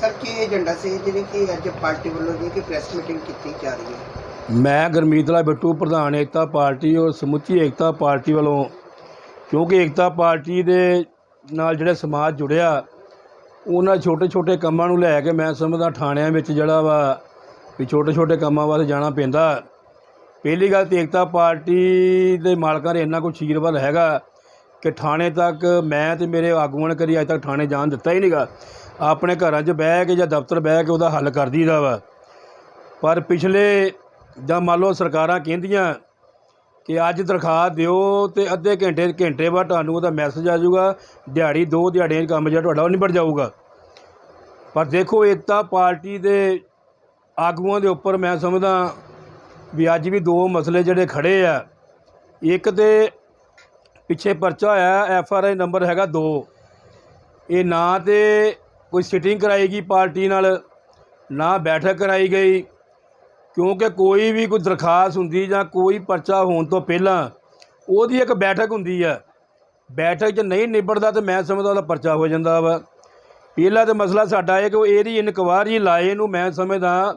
Sir, ਕੀ agenda ਸੀ ਜਿਹੜੀ ਕਿ ਅੱਜ ਪਾਰਟੀ ਵੱਲੋਂ ਜੀ ਕਿ ਪ੍ਰੈਸ ਮੀਟਿੰਗ ਕੀਤੀ ਜਾ ਰਹੀ ਹੈ? ਮੈਂ ਗੁਰਮੀਤਲਾ ਬਿੱਟੂ, ਪ੍ਰਧਾਨ ਏਕਤਾ ਪਾਰਟੀ ਔਰ ਸਮੁੱਚੀ ਏਕਤਾ ਪਾਰਟੀ ਵੱਲੋਂ, ਕਿਉਂਕਿ ਏਕਤਾ ਪਾਰਟੀ ਦੇ ਨਾਲ ਜਿਹੜੇ ਸਮਾਜ ਜੁੜਿਆ, ਉਹਨਾਂ ਛੋਟੇ ਛੋਟੇ ਕੰਮਾਂ ਨੂੰ ਲੈ ਕੇ ਮੈਂ ਸਮਝਦਾ ਥਾਣਿਆਂ ਵਿੱਚ ਜਿਹੜਾ ਵਾ ਵੀ ਛੋਟੇ ਛੋਟੇ ਕੰਮਾਂ ਵਾਸਤੇ ਜਾਣਾ ਪੈਂਦਾ। ਪਹਿਲੀ ਗੱਲ ਤੇ ਏਕਤਾ ਪਾਰਟੀ ਦੇ ਮਾਲਕਾਂ ਦੇ ਇੰਨਾ ਕੁ ਸ਼ੀਰਵਾਦ ਹੈਗਾ ਕਿ ਥਾਣੇ ਤੱਕ ਮੈਂ ਤੇ ਮੇਰੇ ਆਗੂਆਂ ਨੇ ਕਦੀ ਅਜੇ ਤੱਕ ਥਾਣੇ ਜਾਣ ਦਿੱਤਾ ਹੀ ਨਹੀਂਗਾ ਆਪਣੇ ਘਰਾਂ 'ਚ ਬਹਿ ਕੇ ਜਾਂ ਦਫ਼ਤਰ ਬਹਿ ਕੇ ਉਹਦਾ ਹੱਲ ਕਰ ਦਈਦਾ ਵਾ। ਪਰ ਪਿਛਲੇ ਜਾਂ ਮੰਨ ਲਓ ਸਰਕਾਰਾਂ ਕਹਿੰਦੀਆਂ ਕਿ ਅੱਜ ਦਰਖਾਸਤ ਦਿਓ ਤੇ ਅੱਧੇ ਘੰਟੇ ਘੰਟੇ ਬਾਅਦ ਤੁਹਾਨੂੰ ਉਹਦਾ ਮੈਸੇਜ ਆ ਜਾਊਗਾ, ਦਿਹਾੜੀ ਦੋ ਦਿਹਾੜੀਆਂ 'ਚ ਕੰਮ ਜਿਹੜਾ ਤੁਹਾਡਾ ਉਹ ਨਿਬੜ ਜਾਊਗਾ। ਪਰ ਦੇਖੋ, ਏਕਤਾ ਪਾਰਟੀ ਦੇ ਆਗੂਆਂ ਦੇ ਉੱਪਰ ਮੈਂ ਸਮਝਦਾ ਵੀ ਅੱਜ ਵੀ ਦੋ ਮਸਲੇ ਜਿਹੜੇ ਖੜੇ ਆ। ਇੱਕ ਤੇ ਪਿੱਛੇ ਪਰਚਾ ਹੋਇਆ ਐਫ ਆਰ ਆਈ ਨੰਬਰ ਹੈਗਾ 2 ਇਹ ਨਾ ਤੇ ਕੋਈ ਸਿਟਿੰਗ ਗਈ ਪਾਰਟੀ ਨਾਲ, ਨਾ ਬੈਠਕ ਕਰਾਈ ਗਈ, ਕਿਉਂਕਿ ਕੋਈ ਵੀ ਕੋਈ ਦਰਖਾਸਤ ਹੁੰਦੀ ਜਾਂ ਕੋਈ ਪਰਚਾ ਹੋਣ ਤੋਂ ਪਹਿਲਾਂ ਉਹਦੀ ਇੱਕ ਬੈਠਕ ਹੁੰਦੀ ਆ। ਬੈਠਕ 'ਚ ਨਹੀਂ ਨਿਬੜਦਾ ਤੇ ਮੈਂ ਸਮਝਦਾ ਉਹਦਾ ਪਰਚਾ ਹੋ ਜਾਂਦਾ ਵਾ। ਪਹਿਲਾ ਤੇ ਮਸਲਾ ਸਾਡਾ ਇਹ ਕਿ ਉਹ ਇਹਦੀ ਇਨਕੁਆਰੀ ਲਾਏ ਨੂੰ ਮੈਂ ਸਮਝਦਾ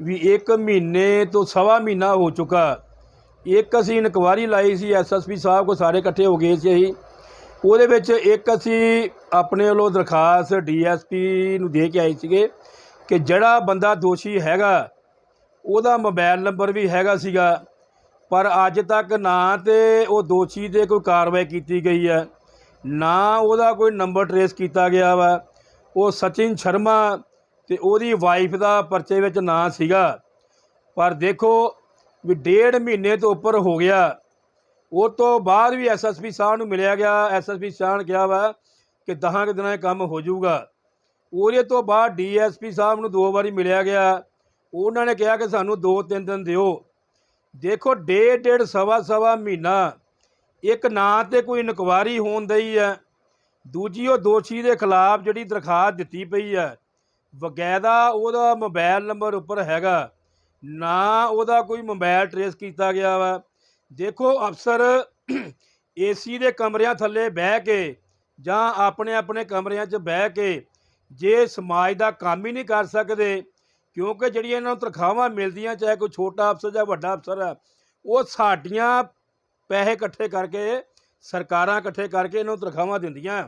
ਵੀ ਇੱਕ ਮਹੀਨੇ ਤੋਂ ਸਵਾ ਮਹੀਨਾ ਹੋ ਚੁੱਕਾ। ਇੱਕ ਅਸੀਂ ਇਨਕੁਆਰੀ ਲਾਈ ਸੀ ਐਸਐਸਪੀ ਸਾਹਿਬ ਕੋ ਸਾਰੇ ਇਕੱਠੇ ਹੋ ਗਏ ਸੀ ਅਸੀਂ। ਉਹਦੇ ਵਿੱਚ ਇੱਕ ਅਸੀਂ ਆਪਣੇ ਵੱਲੋਂ ਦਰਖਾਸਤ ਡੀਐਸਪੀ ਨੂੰ ਦੇ ਕੇ ਆਏ ਸੀਗੇ ਕਿ ਜਿਹੜਾ ਬੰਦਾ ਦੋਸ਼ੀ ਹੈਗਾ, ਉਹਦਾ ਮੋਬਾਈਲ ਨੰਬਰ ਵੀ ਹੈਗਾ ਸੀਗਾ, ਪਰ ਅੱਜ ਤੱਕ ਨਾ ਤੇ ਉਹ ਦੋਸ਼ੀ ਤੇ ਕੋਈ ਕਾਰਵਾਈ ਕੀਤੀ ਗਈ ਹੈ, ਨਾ ਉਹਦਾ ਕੋਈ ਨੰਬਰ ਟਰੇਸ ਕੀਤਾ ਗਿਆ ਵਾ। ਉਹ ਸਚਿਨ ਸ਼ਰਮਾ ਤੇ ਉਹਦੀ ਵਾਈਫ ਦਾ ਪਰਚੇ ਵਿੱਚ ਨਾਂ ਸੀਗਾ। ਪਰ ਦੇਖੋ ਵੀ ਡੇਢ ਮਹੀਨੇ ਤੋਂ ਉੱਪਰ ਹੋ ਗਿਆ। ਉਹ ਤੋਂ ਬਾਅਦ ਵੀ ਐਸਐਸਪੀ ਸਾਹਿਬ ਨੂੰ ਮਿਲਿਆ ਗਿਆ। ਐਸਐਸਪੀ ਸਾਹਿਬ ਨੇ ਕਿਹਾ ਵਾ ਕਿ ਦਹਾਂ ਕੁ ਦਿਨਾਂ 'ਚ ਕੰਮ ਹੋ ਜਾਊਗਾ। ਉਹਦੇ ਤੋਂ ਬਾਅਦ ਡੀਐਸਪੀ ਸਾਹਿਬ ਨੂੰ ਦੋ ਵਾਰੀ ਮਿਲਿਆ ਗਿਆ। ਉਹਨਾਂ ਨੇ ਕਿਹਾ ਕਿ ਸਾਨੂੰ ਦੋ ਤਿੰਨ ਦਿਨ ਦਿਓ। ਦੇਖੋ, ਡੇਢ ਡੇਢ, ਸਵਾ ਸਵਾ ਮਹੀਨਾ ਇੱਕ ਨਾਂ ਤੇ ਕੋਈ ਇਨਕੁਆਰੀ ਹੋਣ ਦਈ ਹੈ। ਦੂਜੀ, ਉਹ ਦੋਸ਼ੀ ਦੇ ਖਿਲਾਫ ਜਿਹੜੀ ਦਰਖਾਸਤ ਦਿੱਤੀ ਪਈ ਹੈ ਵਗੈਦਾ ਉਹਦਾ ਮੋਬਾਈਲ ਨੰਬਰ ਉੱਪਰ ਹੈਗਾ। ਨਾ ਉਹਦਾ ਕੋਈ ਮੋਬਾਈਲ ਟਰੇਸ ਕੀਤਾ ਗਿਆ ਵਾ। ਦੇਖੋ ਅਫਸਰ, ਏਸੀ ਦੇ ਕਮਰਿਆਂ ਥੱਲੇ ਬਹਿ ਕੇ ਜਾਂ ਆਪਣੇ ਆਪਣੇ ਕਮਰਿਆਂ 'ਚ ਬਹਿ ਕੇ ਜੇ ਸਮਾਜ ਦਾ ਕੰਮ ਹੀ ਨਹੀਂ ਕਰ ਸਕਦੇ, ਕਿਉਂਕਿ ਜਿਹੜੀਆਂ ਇਹਨਾਂ ਨੂੰ ਤਨਖਾਹਾਂ ਮਿਲਦੀਆਂ, ਚਾਹੇ ਕੋਈ ਛੋਟਾ ਅਫਸਰ ਜਾਂ ਵੱਡਾ ਅਫਸਰ ਹੈ, ਉਹ ਸਾਡੀਆਂ ਪੈਸੇ ਇਕੱਠੇ ਕਰਕੇ, ਸਰਕਾਰਾਂ ਇਕੱਠੇ ਕਰਕੇ ਇਹਨਾਂ ਨੂੰ ਤਨਖਾਹਾਂ ਦਿੰਦੀਆਂ।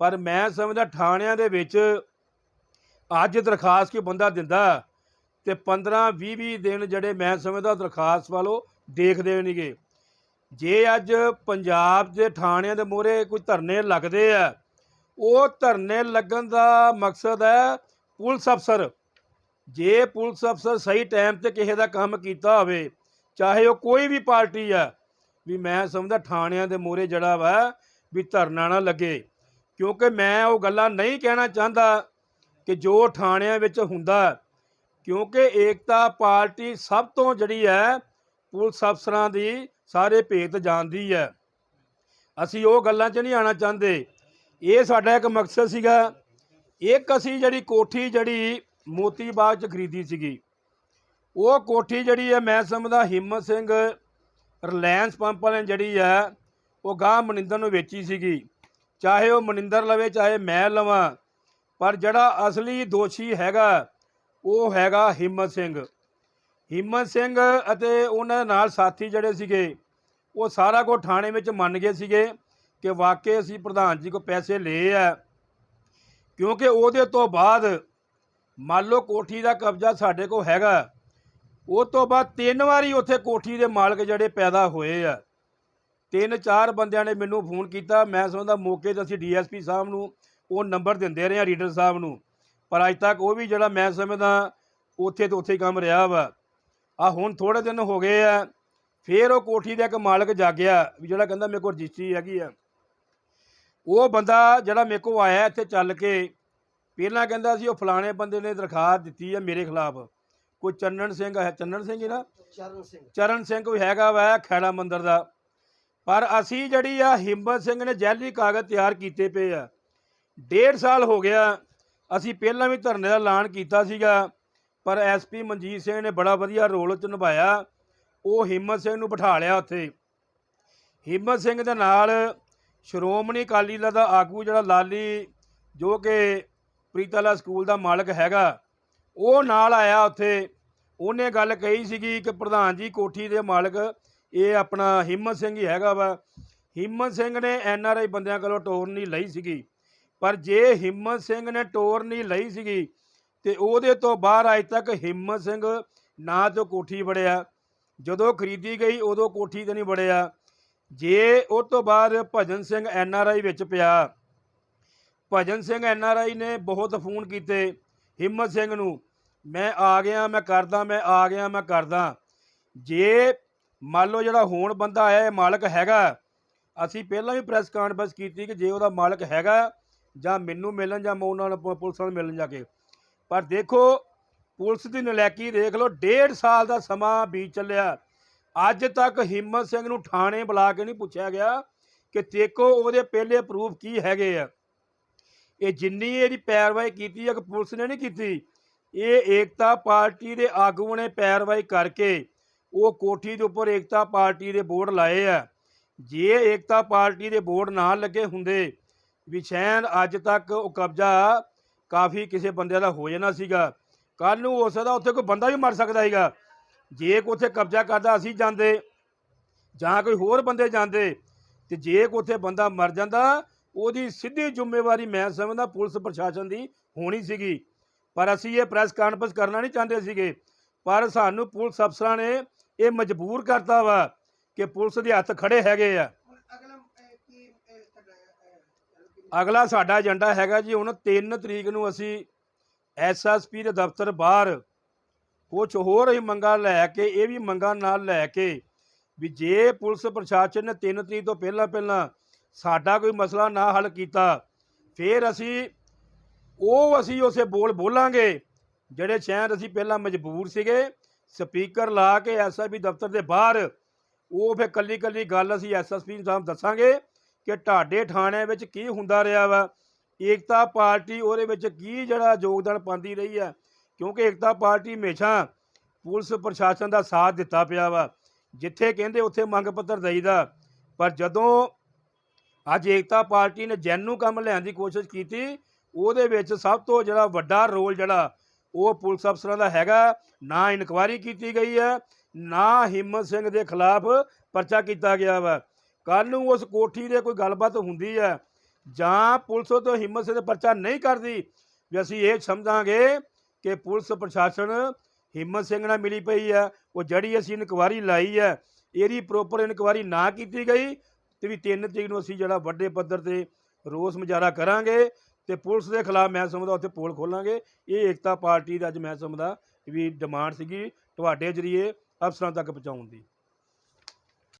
ਪਰ ਮੈਂ ਸਮਝਦਾ, ਥਾਣਿਆਂ ਦੇ ਵਿੱਚ ਅੱਜ ਦਰਖਾਸਤ ਕੋਈ ਬੰਦਾ ਦਿੰਦਾ? ਤੇ 15 20 20 ਦਿਨ ਜਿਹੜੇ ਮੈਂ ਸਮਝਦਾ ਦਰਖਾਸਤ ਵਾਲੋ ਦੇਖਦੇ ਨਹੀਂਗੇ। ਜੇ ਅੱਜ ਪੰਜਾਬ ਦੇ ਥਾਣਿਆਂ ਦੇ ਮੋਹਰੇ ਕੋਈ ਧਰਨੇ ਲੱਗਦੇ ਆ, ਉਹ ਧਰਨੇ ਲੱਗਣ ਦਾ ਮਕਸਦ ਹੈ ਪੁਲਿਸ ਅਫਸਰ। ਜੇ ਪੁਲਿਸ ਅਫਸਰ ਸਹੀ ਟਾਈਮ ਤੇ ਕਿਸੇ ਦਾ ਕੰਮ ਕੀਤਾ ਹੋਵੇ, ਚਾਹੇ ਉਹ ਕੋਈ ਵੀ ਪਾਰਟੀ ਆ, ਵੀ ਮੈਂ ਸਮਝਦਾ ਥਾਣਿਆਂ ਦੇ ਮੋਹਰੇ ਜਿਹੜਾ ਵਾ ਵੀ ਧਰਨਾ ਨਾ ਲੱਗੇ। ਕਿਉਂਕਿ ਮੈਂ ਉਹ ਗੱਲਾਂ ਨਹੀਂ ਕਹਿਣਾ ਚਾਹੁੰਦਾ ਕਿ ਜੋ ਥਾਣਿਆਂ ਵਿੱਚ ਹੁੰਦਾ ਕਿਉਂਕਿ ਏਕਤਾ ਪਾਰਟੀ ਸਭ ਤੋਂ ਜਿਹੜੀ ਹੈ, ਪੁਲਿਸ ਅਫਸਰਾਂ ਦੀ ਸਾਰੇ ਭੇਤ ਜਾਣਦੀ ਹੈ। ਅਸੀਂ ਉਹ ਗੱਲਾਂ 'ਚ ਨਹੀਂ ਆਣਾ ਚਾਹੁੰਦੇ। ਇਹ ਸਾਡਾ ਇੱਕ ਮਕਸਦ ਸੀਗਾ। ਇੱਕ ਅਸੀਂ ਜਿਹੜੀ ਕੋਠੀ ਜਿਹੜੀ ਮੋਤੀ ਬਾਗ 'ਚ ਖਰੀਦੀ ਸੀਗੀ, ਉਹ ਕੋਠੀ ਜਿਹੜੀ ਹੈ, ਮੈਂ ਸਮਝਦਾ ਹਿੰਮਤ ਸਿੰਘ ਰਿਲਾਇੰਸ ਪੰਪ ਵਾਲਿਆਂ ਨੇ ਜਿਹੜੀ ਹੈ, ਉਹ ਗਾਂ ਮਨਿੰਦਰ ਨੂੰ ਵੇਚੀ ਸੀਗੀ। ਚਾਹੇ ਉਹ ਮਨਿੰਦਰ ਲਵੇ, ਚਾਹੇ ਮੈਂ ਲਵਾਂ, ਪਰ ਜਿਹੜਾ ਅਸਲੀ ਦੋਸ਼ੀ ਹੈਗਾ ਉਹ ਹੈਗਾ ਹਿੰਮਤ ਸਿੰਘ। ਹਿੰਮਤ ਸਿੰਘ ਅਤੇ ਉਹਨਾਂ ਦੇ ਨਾਲ ਸਾਥੀ ਜਿਹੜੇ ਸੀਗੇ, ਉਹ ਸਾਰਾ ਕੁਝ ਥਾਣੇ ਵਿੱਚ ਮੰਨ ਗਏ ਸੀਗੇ ਕਿ ਵਾਕਈ ਅਸੀਂ ਪ੍ਰਧਾਨ ਜੀ ਕੋ ਪੈਸੇ ਲਏ ਆ। ਕਿਉਂਕਿ ਉਹਦੇ ਤੋਂ ਬਾਅਦ ਮੰਨ ਲਓ ਕੋਠੀ ਦਾ ਕਬਜ਼ਾ ਸਾਡੇ ਕੋਲ ਹੈਗਾ। ਉਹ ਤੋਂ ਬਾਅਦ ਤਿੰਨ ਵਾਰੀ ਉੱਥੇ ਕੋਠੀ ਦੇ ਮਾਲਕ ਜਿਹੜੇ ਪੈਦਾ ਹੋਏ ਆ। ਤਿੰਨ ਚਾਰ ਬੰਦਿਆਂ ਨੇ ਮੈਨੂੰ ਫੋਨ ਕੀਤਾ। ਮੈਂ ਸਮਝਦਾ ਮੌਕੇ ਤੇ ਅਸੀਂ ਡੀਐਸਪੀ ਸਾਹਿਬ ਨੂੰ ਉਹ ਨੰਬਰ ਦਿੰਦੇ ਰਹੇ ਆ, ਰੀਡਰ ਸਾਹਿਬ ਨੂੰ। ਪਰ ਅੱਜ ਤੱਕ ਉਹ ਵੀ ਜਿਹੜਾ ਮੈਂ ਸਮਝਦਾ ਉੱਥੇ ਤੋਂ ਉੱਥੇ ਹੀ ਕੰਮ ਰਿਹਾ ਵਾ। ਆ ਹੁਣ ਥੋੜੇ ਦਿਨ ਹੋ ਗਏ ਆ ਫੇਰ ਉਹ ਕੋਠੀ ਦਾ ਇੱਕ ਮਾਲਕ ਜਾਗਿਆ ਵੀ ਜਿਹੜਾ ਕਹਿੰਦਾ ਮੇਰੇ ਕੋਲ ਰਜਿਸਟਰੀ ਹੈਗੀ ਆ। ਉਹ ਬੰਦਾ ਜਿਹੜਾ ਮੇਰੇ ਕੋਲ ਆਇਆ ਇੱਥੇ ਚੱਲ ਕੇ ਪਹਿਲਾਂ ਕਹਿੰਦਾ ਸੀ ਉਹ ਫਲਾਣੇ ਬੰਦੇ ਨੇ ਦਰਖਾਸਤ ਦਿੱਤੀ ਹੈ ਮੇਰੇ ਖਿਲਾਫ। ਕੋਈ ਚੰਨਣ ਸਿੰਘ ਹੈ ਚੰਨਣ ਸਿੰਘ ਨਾ? ਚਰਨ ਸਿੰਘ। ਚਰਨ ਸਿੰਘ ਕੋਈ ਹੈਗਾ ਵਾ ਖੈੜਾ ਮੰਦਰ ਦਾ। ਪਰ ਅਸੀਂ ਜਿਹੜੀ ਆ ਹਿੰਮਤ ਸਿੰਘ ਨੇ ਜੈਲੀ ਕਾਗਜ਼ ਤਿਆਰ ਕੀਤੇ ਪਏ ਆ। ਡੇਢ ਸਾਲ ਹੋ ਗਿਆ ਅਸੀਂ ਪਹਿਲਾਂ ਵੀ ਧਰਨੇ ਦਾ ਐਲਾਨ ਕੀਤਾ ਸੀਗਾ, ਪਰ ਐਸਪੀ ਮਨਜੀਤ ਸਿੰਘ ਨੇ ਬੜਾ ਵਧੀਆ ਰੋਲ ਚ ਨਿਭਾਇਆ। ਉਹ ਹਿੰਮਤ ਸਿੰਘ ਨੂੰ ਬਿਠਾ ਲਿਆ ਉੱਥੇ। ਹਿੰਮਤ ਸਿੰਘ ਦੇ ਨਾਲ ਸ਼੍ਰੋਮਣੀ ਅਕਾਲੀ ਦਲ ਦਾ ਆਗੂ ਜਿਹੜਾ ਲਾਲੀ, ਜੋ ਕਿ ਪ੍ਰੀਤਾਲਾ ਸਕੂਲ ਦਾ ਮਾਲਕ ਹੈਗਾ, ਉਹ ਨਾਲ ਆਇਆ ਉੱਥੇ। ਉਹਨੇ ਗੱਲ ਕਹੀ ਸੀਗੀ ਕਿ ਪ੍ਰਧਾਨ ਜੀ ਕੋਠੀ ਦੇ ਮਾਲਕ, ਇਹ ਆਪਣਾ ਹਿੰਮਤ ਸਿੰਘ ਹੀ ਹੈਗਾ ਵਾ। ਹਿੰਮਤ ਸਿੰਘ ਨੇ ਐਨ ਆਰ ਆਈ ਬੰਦਿਆਂ ਕੋਲੋਂ ਟੋਰਨੀ ਲਈ ਸੀਗੀ। ਪਰ ਜੇ ਹਿੰਮਤ ਸਿੰਘ ਨੇ ਟੋਰ ਨਹੀਂ ਲਈ ਸੀਗੀ ਤੇ ਉਹਦੇ ਤੋਂ ਬਾਹਰ ਅੱਜ ਤੱਕ ਹਿੰਮਤ ਸਿੰਘ ਨਾ ਤੋਂ ਕੋਠੀ ਵੜਿਆ। ਜਦੋਂ ਖਰੀਦੀ ਗਈ, ਉਦੋਂ ਕੋਠੀ ਤੇ ਨਹੀਂ ਵੜਿਆ। ਜੇ ਉਹ ਤੋਂ ਬਾਅਦ ਭਜਨ ਸਿੰਘ ਐਨ ਆਰ ਆਈ ਵਿੱਚ ਪਿਆ। ਭਜਨ ਸਿੰਘ ਐਨ ਆਰ ਆਈ ਨੇ ਬਹੁਤ ਫੋਨ ਕੀਤੇ ਹਿੰਮਤ ਸਿੰਘ ਨੂੰ। ਮੈਂ ਆ ਗਿਆ, ਮੈਂ ਕਰਦਾ, ਮੈਂ ਆ ਗਿਆ, ਮੈਂ ਕਰਦਾ। ਜੇ ਮੰਨ ਲਓ ਜਿਹੜਾ ਹੋਣ ਬੰਦਾ ਆਇਆ, ਇਹ ਮਾਲਕ ਹੈਗਾ। ਅਸੀਂ ਪਹਿਲਾਂ ਵੀ ਪ੍ਰੈਸ ਕਾਨਫਰੰਸ ਕੀਤੀ ਕਿ ਜੇ ਉਹਦਾ ਮਾਲਕ ਹੈਗਾ ਜਾਂ ਮੈਨੂੰ ਮਿਲਣ ਜਾਂ ਮੈਂ ਉਹਨਾਂ ਨੂੰ ਪ- ਪੁਲਿਸ ਨਾਲ ਮਿਲਣ ਜਾ ਕੇ। ਪਰ ਦੇਖੋ, ਪੁਲਿਸ ਦੀ ਨਲਾਇਕੀ ਦੇਖ ਲਓ, ਡੇਢ ਸਾਲ ਦਾ ਸਮਾਂ ਬੀਤ ਚੱਲਿਆ। ਅੱਜ ਤੱਕ ਹਿੰਮਤ ਸਿੰਘ ਨੂੰ ਥਾਣੇ ਬੁਲਾ ਕੇ ਨਹੀਂ ਪੁੱਛਿਆ ਗਿਆ ਕਿ ਤੇਕੋ ਉਹਦੇ ਪਹਿਲੇ ਪ੍ਰੂਫ ਕੀ ਹੈਗੇ ਆ। ਇਹ ਜਿੰਨੀ ਇਹਦੀ ਪੈਰਵਾਈ ਕੀਤੀ ਹੈ ਕਿ ਪੁਲਿਸ ਨੇ ਨਹੀਂ ਕੀਤੀ। ਇਹ ਏਕਤਾ ਪਾਰਟੀ ਦੇ ਆਗੂਆਂ ਨੇ ਪੈਰਵਾਈ ਕਰਕੇ ਉਹ ਕੋਠੀ ਦੇ ਉੱਪਰ ਏਕਤਾ ਪਾਰਟੀ ਦੇ ਬੋਰਡ ਲਾਏ ਆ। ਜੇ ਏਕਤਾ ਪਾਰਟੀ ਦੇ ਬੋਰਡ ਨਾ ਲੱਗੇ ਹੁੰਦੇ ਵੀ ਸ਼ਾਇਦ ਅੱਜ ਤੱਕ ਉਹ ਕਬਜ਼ਾ ਕਾਫੀ ਕਿਸੇ ਬੰਦੇ ਦਾ ਹੋ ਜਾਣਾ ਸੀਗਾ। ਕੱਲ ਨੂੰ ਹੋ ਸਕਦਾ ਉੱਥੇ ਕੋਈ ਬੰਦਾ ਵੀ ਮਰ ਸਕਦਾ ਸੀਗਾ। ਜੇ ਕੋਈ ਉੱਥੇ ਕਬਜ਼ਾ ਕਰਦਾ, ਅਸੀਂ ਜਾਂਦੇ, ਜਾਂ ਕੋਈ ਹੋਰ ਬੰਦੇ ਜਾਂਦੇ, ਤੇ ਜੇ ਕੋਈ ਉੱਥੇ ਬੰਦਾ ਮਰ ਜਾਂਦਾ, ਉਹਦੀ ਸਿੱਧੀ ਜ਼ਿੰਮੇਵਾਰੀ ਮੈਂ ਸਮਝਦਾ ਪੁਲਿਸ ਪ੍ਰਸ਼ਾਸਨ ਦੀ ਹੋਣੀ ਸੀਗੀ। ਪਰ ਅਸੀਂ ਇਹ ਪ੍ਰੈਸ ਕਾਨਫਰੰਸ ਕਰਨਾ ਨਹੀਂ ਚਾਹੁੰਦੇ ਸੀਗੇ। ਪਰ ਸਾਨੂੰ ਪੁਲਿਸ ਅਫਸਰਾਂ ਨੇ ਇਹ ਮਜਬੂਰ ਕਰਤਾ ਵਾ ਕਿ ਪੁਲਿਸ ਦੇ ਹੱਥ ਖੜੇ ਹੈਗੇ ਆ ਹੁਣ ਅਗਲਾ ਅਹ, ਕੀ ਅਹ, ਤੁਹਾਡਾ ਅਹ, ਕੀ- ਅਗਲਾ ਸਾਡਾ ਏਜੰਡਾ ਹੈਗਾ ਜੀ, ਹੁਣ 3 ਤਰੀਕ ਨੂੰ ਅਸੀਂ ਐਸਐਸਪੀ ਦੇ ਦਫ਼ਤਰ ਬਾਹਰ ਕੁਝ ਹੋਰ ਹੀ ਮੰਗਾਂ ਲੈ ਕੇ, ਇਹ ਵੀ ਮੰਗਾਂ ਨਾਲ ਲੈ ਕੇ ਵੀ ਜੇ ਪੁਲਿਸ ਪ੍ਰਸ਼ਾਸਨ ਨੇ 3 ਤਰੀਕ ਤੋਂ ਪਹਿਲਾਂ ਪਹਿਲਾਂ ਸਾਡਾ ਕੋਈ ਮਸਲਾ ਨਾ ਹੱਲ ਕੀਤਾ, ਫਿਰ ਅਸੀਂ ਉਹ ਅਸੀਂ ਉਸੇ ਬੋਲ ਬੋਲਾਂਗੇ ਜਿਹੜੇ ਸ਼ਹਿਰ ਅਸੀਂ ਪਹਿਲਾਂ ਮਜਬੂਰ ਸੀਗੇ, ਸਪੀਕਰ ਲਾ ਕੇ ਐਸਐਸਪੀ ਦਫ਼ਤਰ ਦੇ ਬਾਹਰ, ਉਹ ਫਿਰ ਕੱਲੀ ਕੱਲੀ ਗੱਲ ਅਸੀਂ ਐਸਐਸਪੀ ਸਾਹਿਬ ਦੱਸਾਂਗੇ। ਕਿ ਢਾਡੇ ਥਾਣੇ ਵਿੱਚ ਕੀ ਹੁੰਦਾ ਰਿਹਾ ਵਾ? ਏਕਤਾ ਪਾਰਟੀ ਉਹਦੇ ਵਿੱਚ ਕੀ ਜਿਹੜਾ ਯੋਗਦਾਨ ਪਾਉਂਦੀ ਰਹੀ ਆ ਕਿਉਂਕਿ ਏਕਤਾ ਪਾਰਟੀ ਹਮੇਸ਼ਾ ਪੁਲਿਸ ਪ੍ਰਸ਼ਾਸਨ ਦਾ ਸਾਥ ਦਿੱਤਾ ਪਿਆ ਵਾ। ਜਿੱਥੇ ਕਹਿੰਦੇ ਉੱਥੇ ਮੰਗ ਪੱਤਰ ਦਈਦਾ। ਪਰ ਜਦੋਂ ਅੱਜ ਏਕਤਾ ਪਾਰਟੀ ਨੇ ਜੈਨੂ ਕੰਮ ਲੈਣ ਦੀ ਕੋਸ਼ਿਸ਼ ਕੀਤੀ, ਉਹਦੇ ਵਿੱਚ ਸਭ ਤੋਂ ਜਿਹੜਾ ਵੱਡਾ ਰੋਲ ਜਿਹੜਾ ਉਹ ਪੁਲਿਸ ਅਫਸਰਾਂ ਦਾ ਹੈਗਾ। ਨਾ ਇਨਕੁਆਇਰੀ ਕੀਤੀ ਗਈ ਹੈ, ਨਾ ਹਿੰਮਤ ਸਿੰਘ ਦੇ ਖਿਲਾਫ ਪਰਚਾ ਕੀਤਾ ਗਿਆ ਵਾ। ਕੱਲ ਨੂੰ ਉਸ ਕੋਠੀ ਦੇ ਕੋਈ ਗੱਲਬਾਤ ਹੁੰਦੀ ਹੈ ਜਾਂ ਪੁਲਿਸ ਤੋਂ ਹਿੰਮਤ ਸਿੰਘ ਪਰਚਾ ਨਹੀਂ ਕਰਦੀ, ਵੀ ਅਸੀਂ ਇਹ ਸਮਝਾਂਗੇ ਕਿ ਪੁਲਿਸ ਪ੍ਰਸ਼ਾਸਨ ਹਿੰਮਤ ਸਿੰਘ ਨਾਲ ਮਿਲੀ ਪਈ ਹੈ, ਉਹ ਜਿਹੜੀ ਅਸੀਂ ਇਨਕੁਆਇਰੀ ਲਾਈ ਹੈ, ਇਹਦੀ ਪ੍ਰੋਪਰ ਇਨਕੁਆਇਰੀ ਨਾ ਕੀਤੀ ਗਈ ਤੇ ਵੀ 3 ਤਰੀਕ ਨੂੰ ਅਸੀਂ ਜਿਹੜਾ ਵੱਡੇ ਪੱਧਰ ਤੇ ਰੋਸ ਮੁਜ਼ਾਹਰਾ ਕਰਾਂਗੇ ਤੇ ਪੁਲਿਸ ਦੇ ਖਿਲਾਫ ਮੈਂ ਸਮਝਦਾ ਉੱਥੇ ਪੋਲ ਖੋਲਾਂਗੇ। ਇਹ ਏਕਤਾ ਪਾਰਟੀ ਦਾ ਅੱਜ ਮੈਂ ਸਮਝਦਾ ਵੀ ਡਿਮਾਂਡ ਸੀਗੀ ਤੁਹਾਡੇ ਜਰੀਏ ਅਫਸਰਾਂ ਤੱਕ ਪਹੁੰਚਾਉਣ ਦੀ।